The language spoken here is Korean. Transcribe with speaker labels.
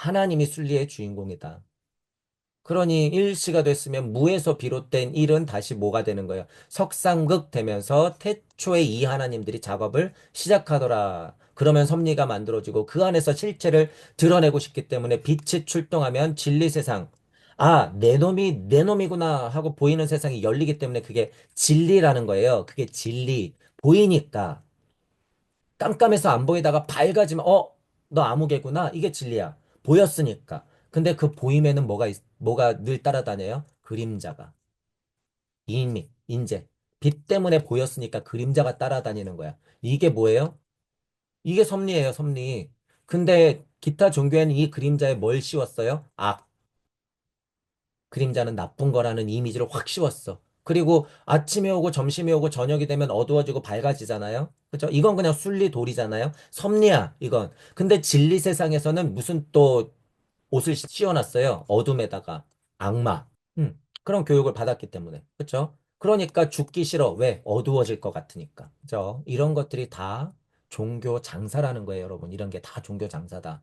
Speaker 1: 하나님이 순리의 주인공이다. 그러니 일시가 됐으면 무에서 비롯된 일은 다시 뭐가 되는 거예요? 석상극 되면서 태초에 이 하나님들이 작업을 시작하더라. 그러면 섭리가 만들어지고 그 안에서 실체를 드러내고 싶기 때문에 빛이 출동하면 진리 세상. 아, 내 놈이 내 놈이구나 하고 보이는 세상이 열리기 때문에 그게 진리라는 거예요. 그게 진리. 보이니까. 깜깜해서 안 보이다가 밝아지면 어, 너 아무개구나. 이게 진리야. 보였으니까. 근데 그 보임에는 뭐가 있- 뭐가 늘 따라다녀요? 그림자가. 이미 인제 빛 때문에 보였으니까 그림자가 따라다니는 거야. 이게 뭐예요? 이게 섭리예요, 섭리. 근데 기타 종교에는 이 그림자에 뭘 씌웠어요? 악. 그림자는 나쁜 거라는 이미지를 확 씌웠어. 그리고 아침이 오고 점심이 오고 저녁이 되면 어두워지고 밝아지잖아요. 그죠? 이건 그냥 순리 돌이잖아요. 섭리야, 이건. 근데 진리 세상에서는 무슨 또 옷을 씌워놨어요. 어둠에다가. 악마. 음, 그런 교육을 받았기 때문에. 그죠? 그러니까 죽기 싫어. 왜? 어두워질 것 같으니까. 그죠? 이런 것들이 다 종교 장사라는 거예요, 여러분. 이런 게 다 종교 장사다.